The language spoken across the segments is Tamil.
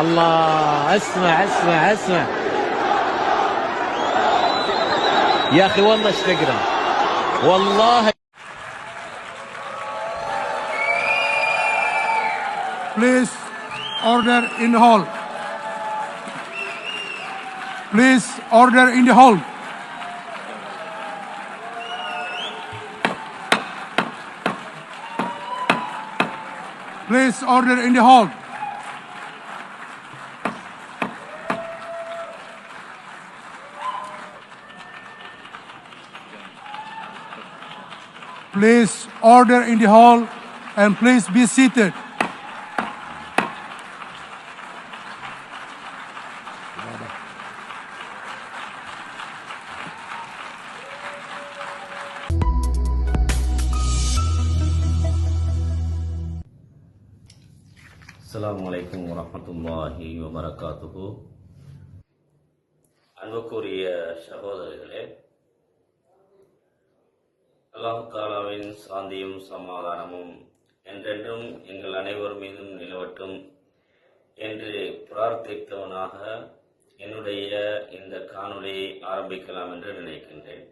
الله اسمع اسمع اسمع يا أخي والله اشتقنا والله Please order in the hall. Please order in the hall. Please order in the hall. Please order in the hall and please be seated. அஸ்ஸலாமு அலைக்கும் வரஹ்மத்துல்லாஹி வபரகாத்துஹு அன்புக்குரிய சகோதரர்களே சாந்தியும் சமாதானமும் என்றென்றும் எங்கள் அனைவர் மீதும் நிலவட்டும் என்று பிரார்த்தித்தவனாக என்னுடைய இந்த காணொலியை ஆரம்பிக்கலாம் என்று நினைக்கின்றேன்.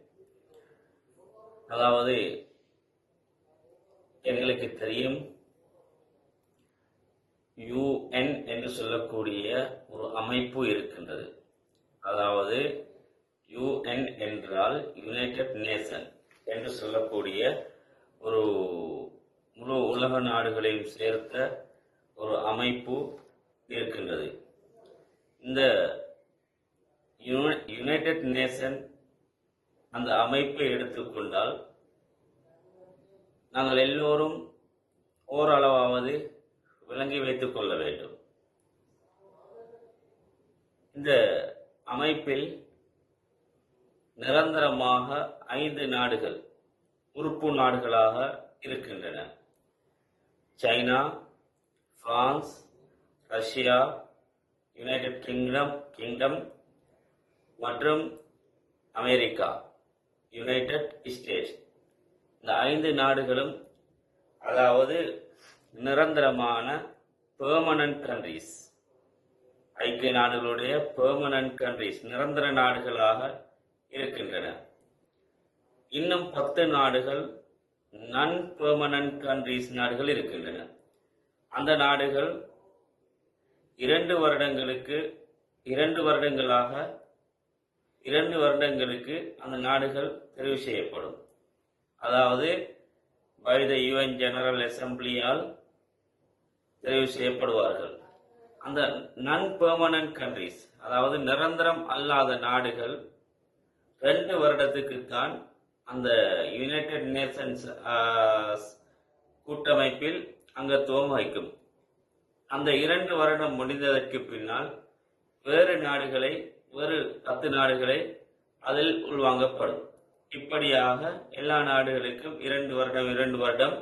அதாவது எங்களுக்கு தெரியும் யுஎன் என்று சொல்லக்கூடிய ஒரு அமைப்பு இருக்கின்றது. அதாவது யுஎன் என்றால் யுனைடெட் நேஷன் என்று சொல்லக்கூடிய ஒரு முழு உலக நாடுகளையும் சேர்த்த ஒரு அமைப்பு இருக்கின்றது. இந்த யுனைடெட் நேஷன் அந்த அமைப்பை எடுத்துக்கொண்டால் நாங்கள் எல்லோரும் ஓரளவாவது விளங்கி வைத்துக் கொள்ள வேண்டும். இந்த அமைப்பில் நிரந்தரமாக ஐந்து நாடுகள் உறுப்பு நாடுகளாக இருக்கின்றன. China France Russia United Kingdom Kingdom மற்றும் அமெரிக்கா. United States. இந்த ஐந்து நாடுகளும் அதாவது நிரந்தரமான பெர்மனன்ட் கண்ட்ரிஸ் ஐக்கிய நாடுகளுடைய பெர்மனன்ட் கண்ட்ரிஸ் நிரந்தர நாடுகளாக இருக்கின்றன. இன்னும் பத்து நாடுகள் நன் பெர்மனன்ட் கண்ட்ரிஸ் நாடுகள் இருக்கின்றன. அந்த நாடுகள் இரண்டு வருடங்களுக்கு இரண்டு வருடங்களாக இரண்டு வருடங்களுக்கு அந்த நாடுகள் தெரிவு செய்யப்படும். அதாவது பை த யுஎன் ஜெனரல் அசம்பிளியால் தெரிவு செய்யப்படுவார்கள். அந்த நன் பெர்மனன்ட் கண்ட்ரிஸ் அதாவது நிரந்தரம் அல்லாத நாடுகள் ரெண்டு வருடத்துக்குத்தான் அந்த யுனைடெட் நேஷன்ஸ் கூட்டமைப்பில் அங்கத்துவம் வகிக்கும் அந்த இரண்டு வருடம் முடிந்ததற்கு பின்னால் வேறு நாடுகளை வேறு பத்து நாடுகளை அதில் உள்வாங்கப்படும். இப்படியாக எல்லா நாடுகளுக்கும் இரண்டு வருடம் இரண்டு வருடம்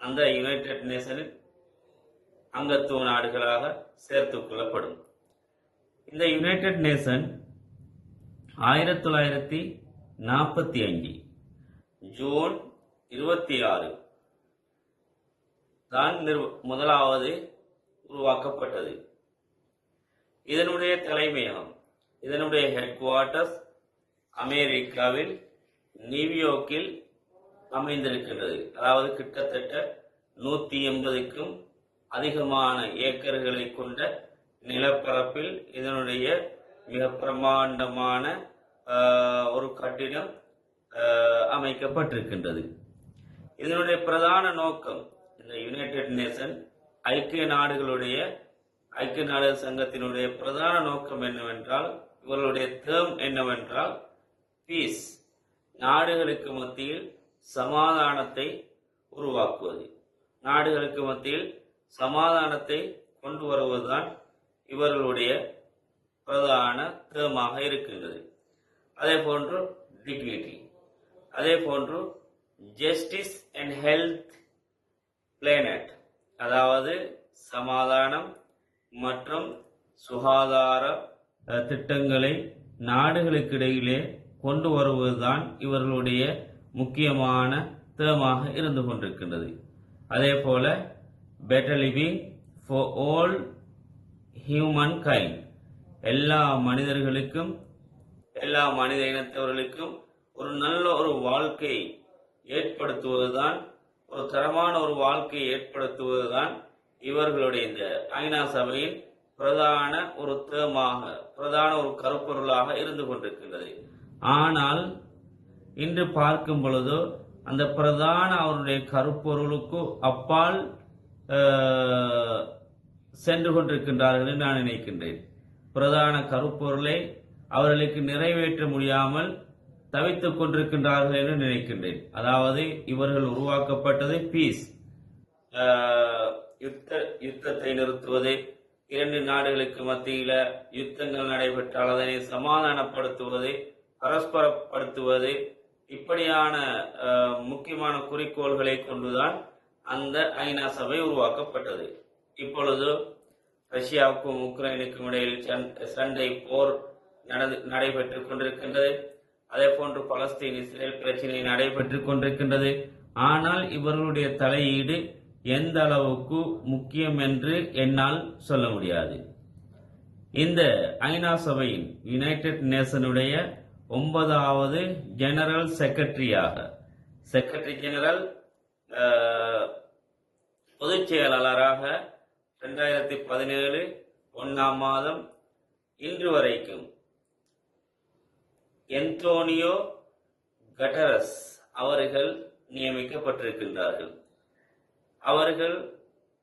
அந்த யுனைடெட் நேஷனில் அங்கத்துவ நாடுகளாக சேர்த்து கொள்ளப்படும். இந்த யுனைடெட் நேஷன் ஆயிரத்தி தொள்ளாயிரத்தி நாற்பத்தி அஞ்சு ஜூன் இருபத்தி ஆறு தான் முதலாவது உருவாக்கப்பட்டது. இதனுடைய தலைமையகம் இதனுடைய ஹெட் குவார்ட்டர்ஸ் அமெரிக்காவில் நியூயார்க்கில் அமைந்திருக்கின்றது. அதாவது கிட்டத்தட்ட நூத்தி எண்பதுக்கும் அதிகமான ஏக்கர்களை கொண்ட நிலப்பரப்பில் இதனுடைய மிக பிரமாண்டமான ஒரு கட்டிடம் அமைக்கப்பட்டிருக்கின்றது. இதனுடைய பிரதான நோக்கம் இந்த யுனைடெட் நேஷன் ஐக்கிய நாடுகளுடைய ஐக்கிய நாடுகள் சங்கத்தினுடைய பிரதான நோக்கம் என்னவென்றால் இவர்களுடைய தேர்ம் என்னவென்றால் பீஸ் நாடுகளுக்கு மத்தியில் சமாதானத்தை உருவாக்குவது. நாடுகளுக்கு மத்தியில் சமாதானத்தை கொண்டு வருவதுதான் இவர்களுடைய பிரதான தேமாக இருக்கின்றது. அதே போன்று டிக்னிட்டி அதே போன்று ஜஸ்டிஸ் அண்ட் ஹெல்த் பிளானட் அதாவது சமாதானம் மற்றும் சுகாதார திட்டங்களை நாடுகளுக்கிடையிலே கொண்டு வருவதுதான் இவர்களுடைய முக்கியமான தேமாக இருந்து கொண்டிருக்கின்றது. அதே போல better living for all humankind எல்லா மனிதர்களுக்கும் எல்லா மனித இனத்தவர்களுக்கும் ஒரு நல்ல ஒரு வாழ்க்கை ஏற்படுத்துவதுதான் ஒரு தரமான ஒரு வாழ்க்கையை ஏற்படுத்துவதுதான் இவர்களுடைய இந்த ஐநா சபையின் பிரதான ஒரு தேமாக பிரதான ஒரு கருப்பொருளாக இருந்து கொண்டிருக்கின்றது. ஆனால் இன்று பார்க்கும் பொழுது அந்த பிரதான அவருடைய கருப்பொருளுக்கு அப்பால் சென்று கொண்டிருக்கின்றார்கள் என்று நான் நினைக்கின்றேன். பிரதான கருப்பொருளை அவர்களுக்கு நிறைவேற்ற முடியாமல் தவித்துக் கொண்டிருக்கின்றார்கள் என்று நினைக்கின்றேன். அதாவது இவர்கள் உருவாக்கப்பட்டது பீஸ் யுத்த யுத்தத்தை நிறுத்துவது இரண்டு நாடுகளுக்கு மத்தியில யுத்தங்கள் நடைபெற்றால் அதனை சமாதானப்படுத்துவது பரஸ்பரப்படுத்துவது இப்படியான முக்கியமான குறிக்கோள்களை கொண்டுதான் அந்த ஐநா சபை உருவாக்கப்பட்டது. இப்பொழுது ரஷ்யாவுக்கும் உக்ரைனுக்கும் இடையில் சண்டை போர் நடந்து நடைபெற்றுக் கொண்டிருக்கின்றது. அதே போன்று பலஸ்தீன் இஸ்ரேல் பிரச்சனை நடைபெற்றுக் கொண்டிருக்கின்றது. ஆனால் இவர்களுடைய தலையீடு எந்த அளவுக்கு முக்கியம் என்று என்னால் சொல்ல முடியாது. இந்த ஐநா சபையின் யுனைடெட் நேஷனுடைய ஒன்பதாவது ஜெனரல் செக்ரட்டரியாக செக்ரட்டரி ஜெனரல் பொதுச் செயலாளராக ரெண்டாயிரத்தி பதினேழு ஒன்றாம் மாதம் இன்று வரைக்கும் என்டோனியோ கட்டரஸ் அவர்கள் நியமிக்கப்பட்டிருக்கின்றார்கள். அவர்கள்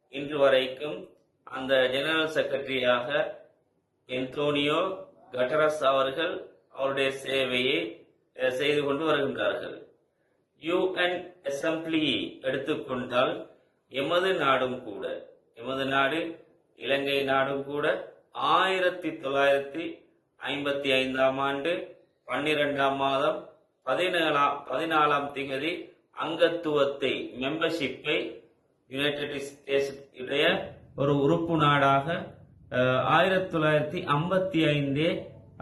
இன்று வரைக்கும் அந்த ஜெனரல் செக்ரட்டரியாக என்டோனியோ கட்டரஸ் அவர்கள் அவருடைய சேவையை செய்து கொண்டு வருகின்றார்கள். யுஎன் அசம்பிளி எடுத்துக்கொண்டால் எமது நாடும் கூட எமது நாடு இலங்கை நாடும் கூட ஆயிரத்தி தொள்ளாயிரத்தி ஐம்பத்தி ஐந்தாம் ஆண்டு பன்னிரெண்டாம் மாதம் பதினேழாம் பதினாலாம் திகதி அங்கத்துவத்தை மெம்பர்ஷிப்பை யுனைடெட் ஸ்டேட்ஸ் உடைய ஒரு உறுப்பு நாடாக ஆயிரத்தி தொள்ளாயிரத்தி ஐம்பத்தி ஐந்தே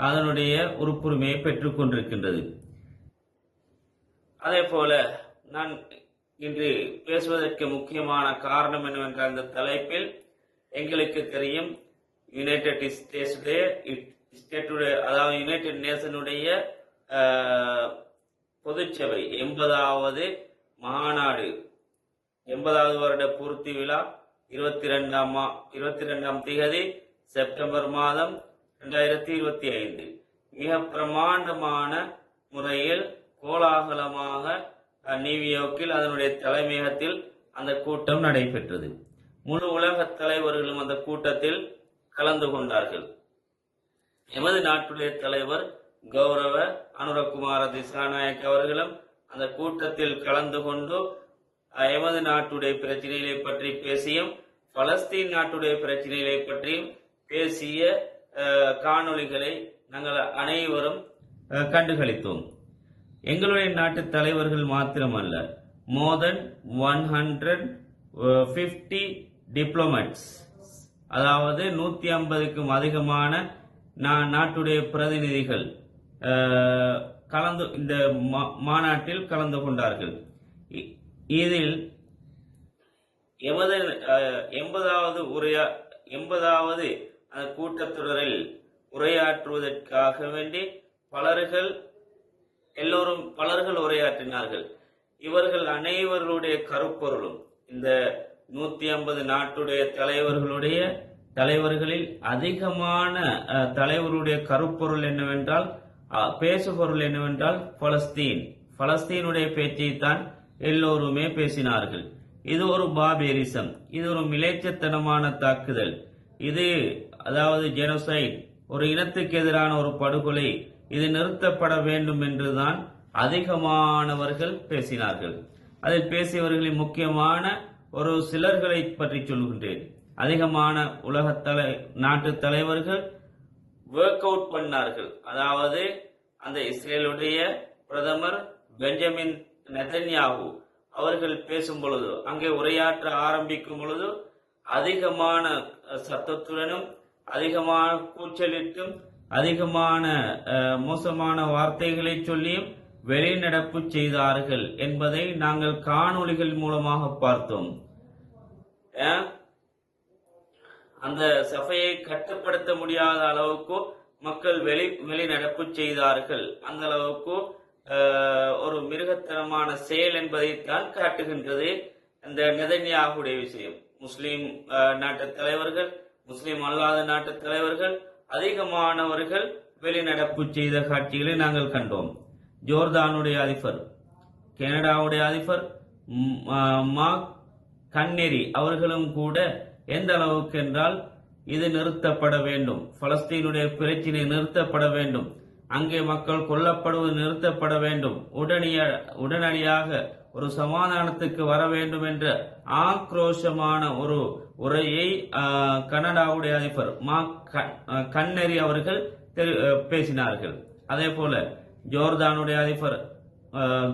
அதனுடைய உறுப்புரிமையை பெற்றுக்கொண்டிருக்கின்றது அதே போல நான் இன்று பேசுவதற்கு முக்கியமான காரணம் என்னவென்றால் இந்த தலைப்பில் எங்களுக்கு தெரியும் யுனைடெட் ஸ்டேட்ஸுடைய ஸ்டேட்டுடைய அதாவது யுனைடெட் நேஷனுடைய பொதுச்சபை எண்பதாவது மாநாடு எண்பதாவது வருட பூர்த்தி விழா இருபத்தி ரெண்டாம் இருபத்தி ரெண்டாம் திகதி செப்டம்பர் மாதம் ரெண்டாயிரத்தி இருபத்தி ஐந்து. மிக பிரமாண்டமான முறையில் கோலாகலமாக நியூயோர்க்கில் நியூயார்க்கில் அதனுடைய தலைமையகத்தில் அந்த கூட்டம் நடைபெற்றது. முழு உலக தலைவர்களும் அந்த கூட்டத்தில் கலந்து கொண்டார்கள். எமது நாட்டுடைய தலைவர் கௌரவ அனுரகுமார திசாநாயக் அவர்களும் அந்த கூட்டத்தில் கலந்து கொண்டு எமது நாட்டுடைய பிரச்சனைகளை பற்றி பேசியும் பலஸ்தீன் நாட்டுடைய பிரச்சனைகளை பற்றியும் பேசிய காணொளிகளை நாங்கள் அனைவரும் கண்டுகளித்தோம். எங்களுடைய நாட்டு தலைவர்கள் மாத்திரமல்ல more than one hundred fifty diplomats அதாவது நூற்றி ஐம்பதுக்கும் அதிகமான நான் நாட்டுடைய பிரதிநிதிகள் கலந்து இந்த மா- மாநாட்டில் கலந்து கொண்டார்கள். இ- இதில் எமது எண்பதாவது உரையா எண்பதாவது அந்த கூட்டத்தொடரில் உரையாற்றுவதற்காக வேண்டி பலர்கள் எல்லோரும் பலர்கள் உரையாற்றினார்கள். இவர்கள் அனைவர்களுடைய கருப்பொருளும் இந்த நூத்தி ஐம்பது நாட்டுடைய தலைவர்களுடைய தலைவர்களில் அதிகமான தலைவருடைய கருப்பொருள் என்னவென்றால் பேசுபொருள் என்னவென்றால் பலஸ்தீன். பலஸ்தீனுடைய பேச்சைத்தான் எல்லோருமே பேசினார்கள். இது ஒரு பாபேரிசம். இது ஒரு மிலேச்சத்தனமான தாக்குதல். இது அதாவது ஜெனோசைட் ஒரு இனத்துக்கு எதிரான ஒரு படுகொலை. இது நிறுத்தப்பட வேண்டும் என்றுதான் அதிகமானவர்கள் பேசினார்கள். அதில் பேசியவர்களின் முக்கியமான ஒரு சிலர்களை பற்றி சொல்கின்றேன். அதிகமான உலக தலை நாட்டு தலைவர்கள் ஒர்க் அவுட் பண்ணார்கள். அதாவது அந்த இஸ்ரேலுடைய பிரதமர் பெஞ்சமின் நெதன்யாகு அவர்கள் பேசும் பொழுது அங்கே உரையாற்ற ஆரம்பிக்கும் பொழுது அதிகமான சத்தத்துடனும் அதிகமான கூச்சலிட்டும் அதிகமான மோசமான வார்த்தைகளை சொல்லியும் வெளிநடப்பு செய்தார்கள் என்பதை நாங்கள் காணொளிகள் மூலமாக பார்த்தோம். அந்த சபையை கட்டுப்படுத்த முடியாத அளவுக்கு மக்கள் வெளி வெளிநடப்பு செய்தார்கள். அந்த அளவுக்கு ஒரு மிருகத்தனமான செயல் என்பதைத்தான் காட்டுகின்றது அந்த நெதன்யாகுடைய விஷயம். முஸ்லீம் நாட்டு தலைவர்கள் முஸ்லீம் அல்லாத நாட்டு தலைவர்கள் அதிகமானவர்கள் வெளிநடப்பு செய்த காட்சிகளை நாங்கள் கண்டோம். ஜோர்தானுடைய அதிபர் கனடாவுடைய அதிபர் மா ஆ, கண்ணெரி அவர்களும் கூட எந்த அளவுக்கு என்றால் இது நிறுத்தப்பட வேண்டும். பலஸ்தீனுடைய பிரச்சினை நிறுத்தப்பட வேண்டும். அங்கே மக்கள் கொல்லப்படுவது நிறுத்தப்பட வேண்டும். உடனடிய உடனடியாக ஒரு சமாதானத்துக்கு வர வேண்டும் என்ற ஆக்ரோஷமான ஒரு உரையை கனடாவுடைய அதிபர் மா கண்- அவர்கள் தெரி- பேசினார்கள். அதே போல ஜோர்தானுடைய அதிபர்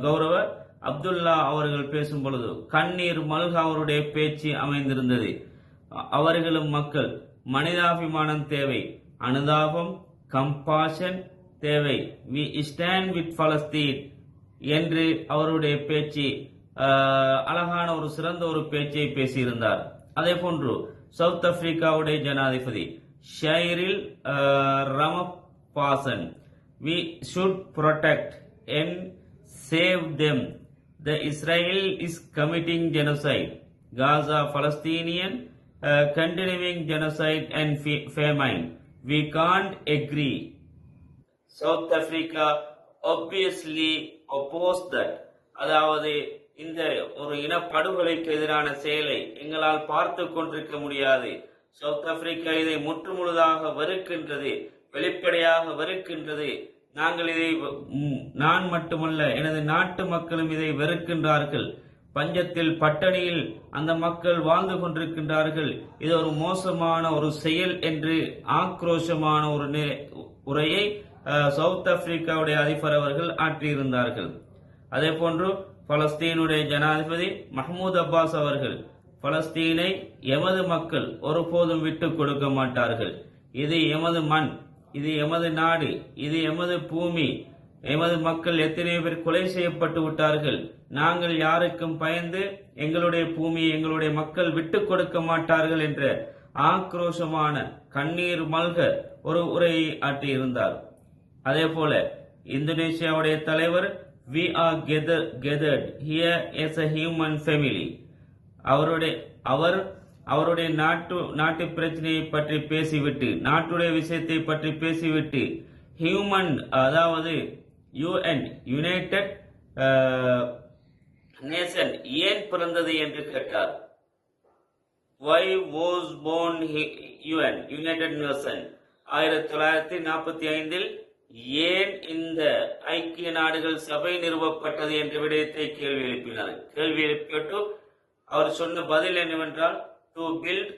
கௌரவ அப்துல்லா அவர்கள் பேசும் பொழுது கண்ணீர் மல்க அவருடைய பேச்சு அமைந்திருந்தது. அவர்களும் மக்கள் மனிதாபிமானம் தேவை அனுதாபம் கம்பாஷன் தேவை. வி ஸ்டாண்ட் வித் பலஸ்தீன் என்று அவருடைய பேச்சு அழகான ஒரு சிறந்த ஒரு பேச்சை பேசியிருந்தார். அதே போன்று சவுத் ஆப்பிரிக்காவுடைய ஜனாதிபதி Cyril Ramaphosa we should protect and save them the Israel is committing genocide. Gaza Palestinian uh, continuing genocide and fa- famine. We can't agree. South Africa obviously opposed that. அதாவது இந்த ஒரு இனப்படுகொலைக்கு எதிரான செயலை எங்களால் பார்த்து கொண்டிருக்க முடியாது. சவுத் ஆப்பிரிக்கா இதை முற்றுமுழுதாக வெறுக்கின்றது வெளிப்படையாக வெறுக்கின்றது. நாங்கள் இதை நான் மட்டுமல்ல எனது நாட்டு மக்களும் இதை வெறுக்கின்றார்கள். பஞ்சத்தில் பட்டணியில் அந்த மக்கள் வாழ்ந்து கொண்டிருக்கின்றார்கள். இது ஒரு மோசமான ஒரு செயல் என்று ஆக்ரோஷமான ஒரு உரையை சவுத் ஆப்பிரிக்காவுடைய அதிபர் அவர்கள் ஆற்றியிருந்தார்கள். அதே போன்று பலஸ்தீனுடைய ஜனாதிபதி மஹமூத் அப்பாஸ் அவர்கள் பலஸ்தீனை எமது மக்கள் ஒருபோதும் விட்டுக் கொடுக்க மாட்டார்கள். இது எமது மண் இது எமது நாடு இது எமது பூமி எமது மக்கள் எத்தனை பேர் கொலை செய்யப்பட்டு விட்டார்கள். நாங்கள் யாருக்கும் பயந்து எங்களுடைய பூமியை எங்களுடைய மக்கள் விட்டு கொடுக்க மாட்டார்கள் என்ற ஆக்ரோஷமான கண்ணீர் மல்க ஒரு உரையை ஆற்றியிருந்தார். அதே போல இந்தோனேஷியாவுடைய தலைவர் we are gather gathered here as a human family அவருடைய அவர் அவருடைய நாட்டு நாட்டு பிரச்சனையை பற்றி பேசிவிட்டு நாட்டுடைய விஷயத்தை பற்றி பேசிவிட்டு ஹியூமன் அதாவது யுஎன் யுனைடெட் நேஷன் ஏன் பிறந்தது என்று கேட்டார். Why was born UN United Nation ஆயிரத்தி தொள்ளாயிரத்தி நாற்பத்தி ஐந்தில் ஏன் இந்த ஐக்கிய நாடுகள் சபை நிறுவப்பட்டது என்ற விடயத்தை கேள்வி எழுப்பினார். கேள்வி எழுப்பிட்டு அவர் சொன்ன பதில் என்னவென்றால் to build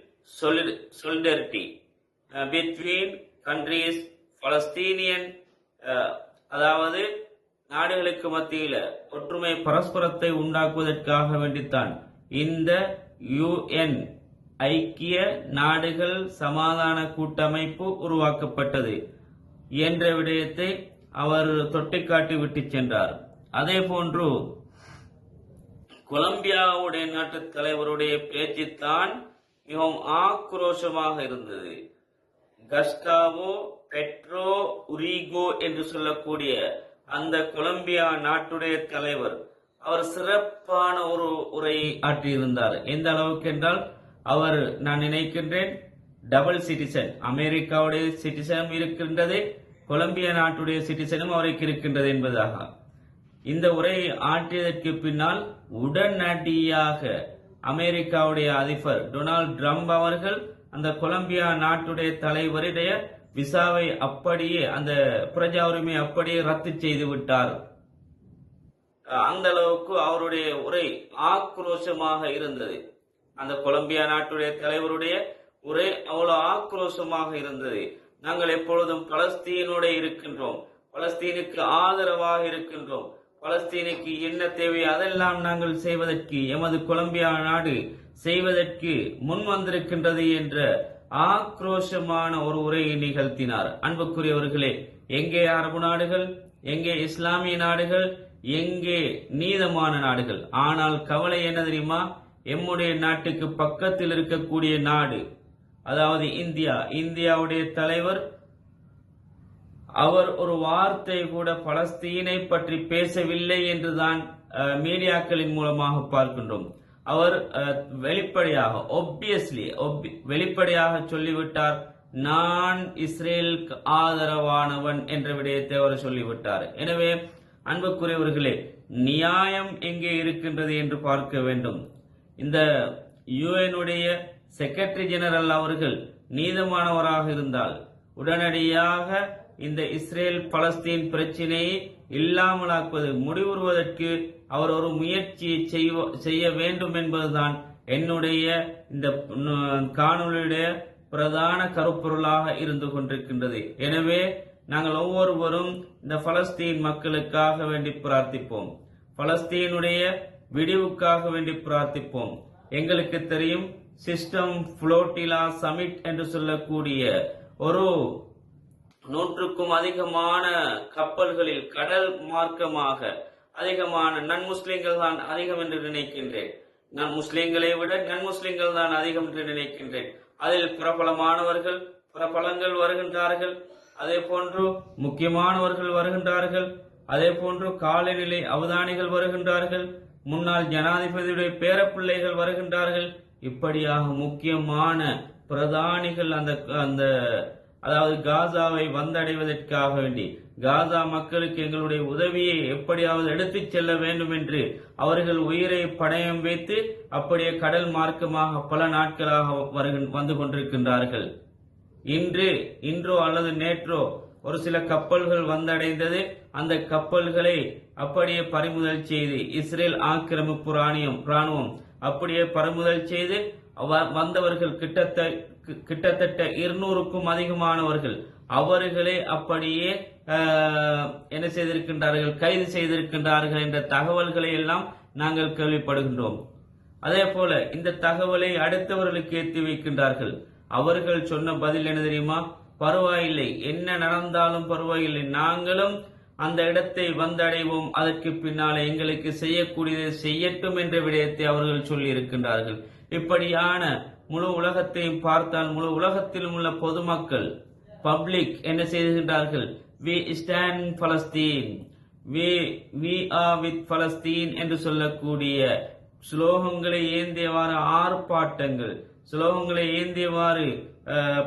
solidarity between countries Palestinian அதாவது நாடுகளுக்கு மத்தியில ஒற்றுமை பரஸ்பரத்தை உண்டாக்குவதற்காக வேண்டித்தான் இந்த யுஎன் ஐக்கிய நாடுகள் சமாதான கூட்டமைப்பு உருவாக்கப்பட்டது என்ற விடயத்தை அவர் தொட்டிக்காட்டி விட்டு சென்றார். அதே போன்று கொலம்பியாவுடைய நாட்டு தலைவருடைய பேச்சுத்தான் மிகவும் ஆக்ரோஷமாக இருந்தது. கஸ்டாவோ பெட்ரோ உரிகோ என்று சொல்லக்கூடிய அந்த கொலம்பியா நாட்டுடைய தலைவர். அவர் சிறப்பான ஒரு உரையை ஆற்றியிருந்தார். எந்த அளவுக்கு என்றால் அவர் நான் நினைக்கின்றேன் டபுள் சிட்டிசன் அமெரிக்காவுடைய சிட்டிசனும் இருக்கின்றது கொலம்பியா நாட்டுடைய சிட்டிசனும் அவருக்கு இருக்கின்றது என்பதாக. இந்த உரையை ஆற்றியதற்கு பின்னால் உடனடியாக அமெரிக்காவுடைய அதிபர் டொனால்ட் ட்ரம்ப் அவர்கள் அந்த கொலம்பியா நாட்டுடைய தலைவருடைய விசாவை அப்படியே அந்த பிரஜா உரிமை அப்படியே ரத்து செய்து விட்டார். அந்த அளவுக்கு அவருடைய உரை ஆக்ரோஷமாக இருந்தது. அந்த கொலம்பியா நாட்டுடைய தலைவருடைய உரை அவ்வளவு ஆக்ரோஷமாக இருந்தது. நாங்கள் எப்பொழுதும் பலஸ்தீனோட இருக்கின்றோம். பலஸ்தீனுக்கு ஆதரவாக இருக்கின்றோம். பலஸ்தீனுக்கு என்ன தேவை அதெல்லாம் நாங்கள் செய்வதற்கு எமது கொலம்பியா நாடு செய்வதற்கு முன் வந்திருக்கின்றது என்ற ஆக்ரோஷமான ஒரு உரையை நிகழ்த்தினார். அன்புக்குரியவர்களே எங்கே அரபு நாடுகள்? எங்கே இஸ்லாமிய நாடுகள்? எங்கே நீதமான நாடுகள்? ஆனால் கவலை என்ன தெரியுமா? எம்முடைய நாட்டுக்கு பக்கத்தில் இருக்கக்கூடிய நாடு அதாவது இந்தியா. இந்தியாவுடைய தலைவர் அவர் ஒரு வார்த்தை கூட பலஸ்தீனை பற்றி பேசவில்லை என்றுதான் மீடியாக்களின் மூலமாக பார்க்கின்றோம். அவர் வெளிப்படையாக ஒப்வியஸ்லி வெளிப்படையாக சொல்லிவிட்டார் நான் இஸ்ரேலுக்கு ஆதரவானவன் என்ற விடயத்தை அவர் சொல்லிவிட்டார். எனவே அன்புக்குரியவர்களே நியாயம் எங்கே இருக்கின்றது என்று பார்க்க வேண்டும். இந்த யுஎனுடைய செக்ரட்டரி ஜெனரல் அவர்கள் நீதமானவராக இருந்தால் உடனடியாக இந்த இஸ்ரேல் பலஸ்தீன் பிரச்சினையை இல்லாமலாக்குவது முடிவுறுவதற்கு அவர் ஒரு முயற்சியை செய்ய வேண்டும் என்பதுதான் என்னுடைய இந்த காணொலியுடைய பிரதான கருப்பொருளாக இருந்து கொண்டிருக்கின்றது. எனவே நாங்கள் ஒவ்வொருவரும் இந்த பலஸ்தீன் மக்களுக்காக வேண்டி பிரார்த்திப்போம். பலஸ்தீனுடைய விடிவுக்காக வேண்டி பிரார்த்திப்போம். எங்களுக்கு தெரியும் சிஸ்டம் புளோட்டிலா சமிட் என்று சொல்லக்கூடிய ஒரு நூற்றுக்கும் அதிகமான கப்பல்களில் கடல் மார்க்கமாக அதிகமான நன் முஸ்லிம்கள் தான் அதிகம் என்று நினைக்கின்றேன். நான் முஸ்லிம்களை விட நன் முஸ்லிம்கள் தான் அதிகம் என்று நினைக்கின்றேன். அதில் பிரபலமானவர்கள் பிரபலங்கள் வருகின்றார்கள். அதே போன்று முக்கியமானவர்கள் வருகின்றார்கள். அதே போன்று காலநிலை அவதானிகள் வருகின்றார்கள். முன்னாள் ஜனாதிபதியுடைய பேரப்பிள்ளைகள் வருகின்றார்கள். இப்படியாக முக்கியமான பிரதானிகள் அந்த அந்த அதாவது காசாவை வந்தடைவதற்காக வேண்டி. காசா மக்களுக்கு எங்களுடைய உதவியை எப்படியாவது எடுத்துச் செல்ல வேண்டும் என்று அவர்கள் உயிரை பணயம் வைத்து அப்படியே கடல் மார்க்கமாக பல நாட்களாக வருகின்- வந்து கொண்டிருக்கின்றார்கள். இன்று இன்றோ அல்லது நேற்றோ ஒரு சில கப்பல்கள் வந்தடைந்தது. அந்த கப்பல்களை அப்படியே பறிமுதல் செய்து இஸ்ரேல் ஆக்கிரமிப்பு ராணியம் ராணுவம் அப்படியே பறிமுதல் செய்து வ- வந்தவர்கள் கிட்டத்தட்ட கிட்டத்தட்ட இருநூறுக்கும் அதிகமானவர்கள். அவர்களே அப்படியே என்ன செய்திருக்கின்றார்கள் கைது செய்திருக்கின்றார்கள் என்ற தகவல்களை எல்லாம் நாங்கள் கேள்விப்படுகின்றோம். அதே போல இந்த தகவலை அடுத்தவர்களுக்கு ஏற்றி வைக்கின்றார்கள். அவர்கள் சொன்ன பதில் என்ன தெரியுமா? பரவாயில்லை என்ன நடந்தாலும் பரவாயில்லை. நாங்களும் அந்த இடத்தை வந்தடைவோம். அதற்கு பின்னாலே எங்களுக்கு செய்யக்கூடியதை செய்யட்டும் என்ற விடயத்தை அவர்கள் சொல்லி இருக்கின்றார்கள் இப்படியான முழு உலகத்தையும் பார்த்தால் முழு உலகத்திலும் உள்ள பொதுமக்கள் பப்ளிக் என்ன செய்கின்றார்கள் we stand Palestine we we are with Palestine என்று சொல்லக்கூடிய ஸ்லோகங்களை ஏந்தியவாறு ஆர்ப்பாட்டங்கள் ஸ்லோகங்களை ஏந்தியவாறு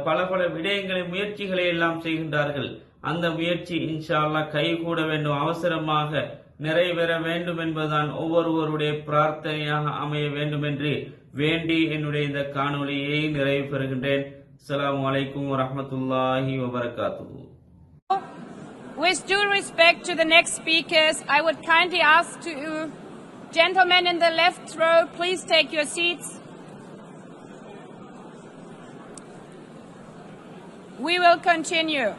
பல பல விடயங்களை முயற்சிகளை எல்லாம் செய்கின்றார்கள். அந்த முயற்சி இன்ஷால்லா கைகூட வேண்டும் அவசரமாக நிறைவேற வேண்டும் என்பதுதான் ஒவ்வொருவருடைய பிரார்த்தனையாக அமைய வேண்டும் என்று வேண்டி என்னுடைய இந்த காணொளியை நிறைவு பெறுகின்றேன் அஸ்ஸலாமு அலைக்கும் வரஹ்மத்துல்லாஹி வபரகாத்துஹு With due respect to the next speakers, I would kindly ask to you, gentlemen in the left row, please take your seats. We will continue.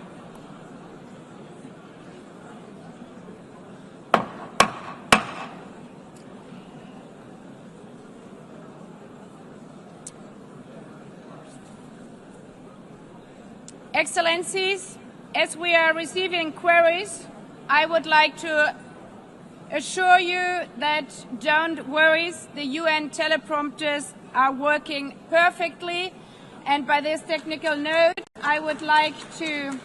Excellencies, as we are receiving queries, I would like to assure you that don't worry, the UN teleprompters are working perfectly. And by this technical note, I would like to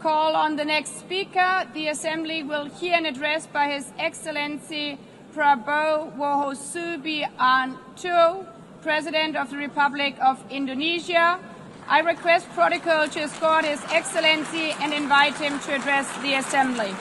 call on the next speaker. The Assembly will hear an address by His Excellency Prabowo Wohosubi Anto, President of the Republic of Indonesia. I request protocol to escort His Excellency and invite him to address the Assembly.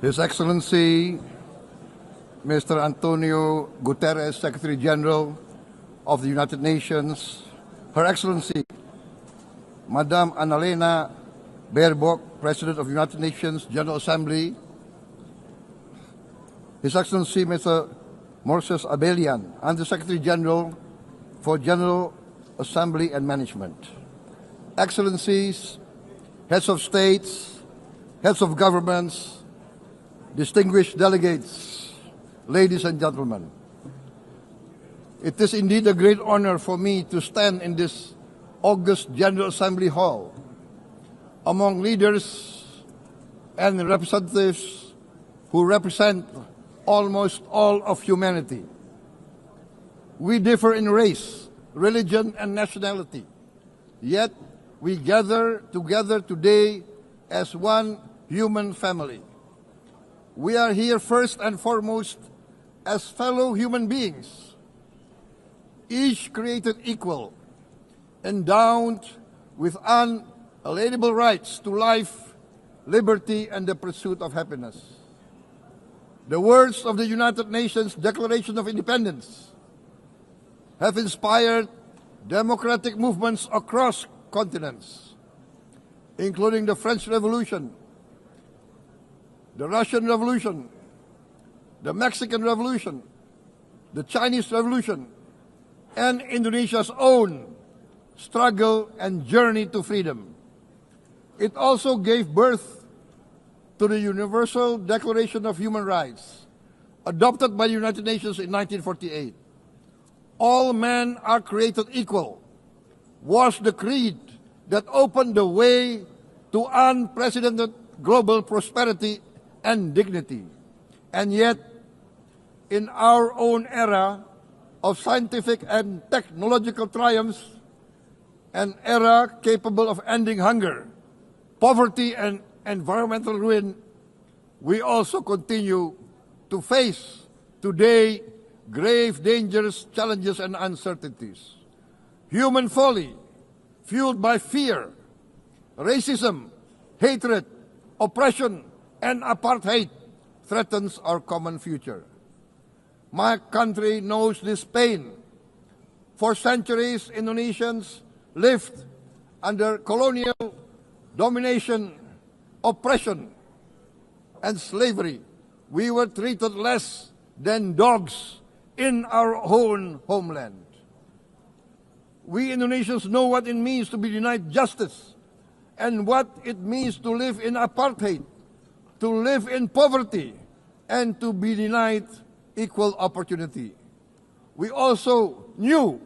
His Excellency Mr. Antonio Guterres, Secretary General of the United Nations, Her Excellency Madame Annalena Baerbock, President of the United Nations General Assembly, His Excellency Mr. Moses Abelian, Under Secretary General for General Assembly and Management. Excellencies, heads of states, heads of governments, distinguished delegates, ladies and gentlemen. It is indeed a great honor for me to stand in this August General Assembly Hall among leaders and representatives who represent almost all of humanity. We differ in race, religion, and nationality, yet we gather together today as one human family. We are here first and foremost as fellow human beings, each created equal, endowed with unalienable rights to life, liberty, and the pursuit of happiness. The words of the United Nations Declaration of Independence have inspired democratic movements across continents, including the French Revolution, the Russian Revolution, the Mexican Revolution, the Chinese Revolution, and Indonesia's own struggle and journey to freedom. It also gave birth to the Universal Declaration of Human Rights, adopted by the United Nations in 1948. All men are created equal was the creed that opened the way to unprecedented global prosperity and dignity. And yet, in our own era of scientific and technological triumphs, an era capable of ending hunger, poverty, and environmental ruin, we also continue to face today grave dangers, challenges, and uncertainties. Human folly, fueled by fear, racism, hatred, oppression, and apartheid, threatens our common future. My country knows this pain. For centuries, Indonesians lived under colonial domination, oppression, and slavery. We were treated less than dogs in our own homeland. We Indonesians know what it means to be denied justice and what it means to live in apartheid, to live in poverty, and to be denied equal opportunity. We also knew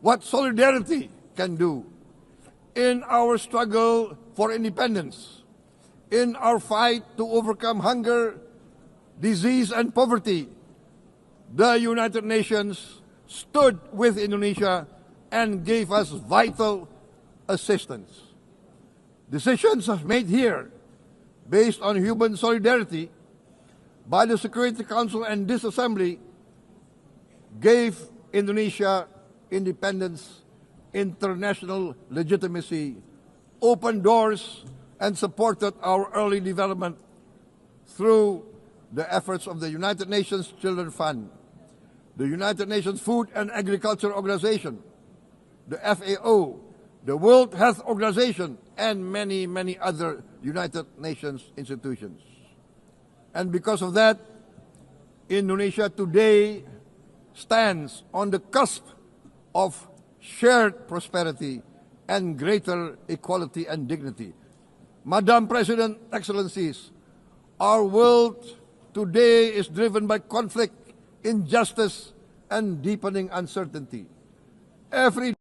what solidarity can do in our struggle for independence, in our fight to overcome hunger, disease, and poverty. The United Nations stood with Indonesia and gave us vital assistance. Decisions made here based on human solidarity by the Security Council and this assembly gave Indonesia independence, international legitimacy, opened doors, and supported our early development through the efforts of the United Nations Children Fund, the United Nations Food and Agriculture Organization, the FAO, the World Health Organization, and many, many other United Nations institutions. And because of that, Indonesia today stands on the cusp of shared prosperity and greater equality and dignity. Madam President, Excellencies, our world today is driven by conflict, injustice, and deepening uncertainty. Every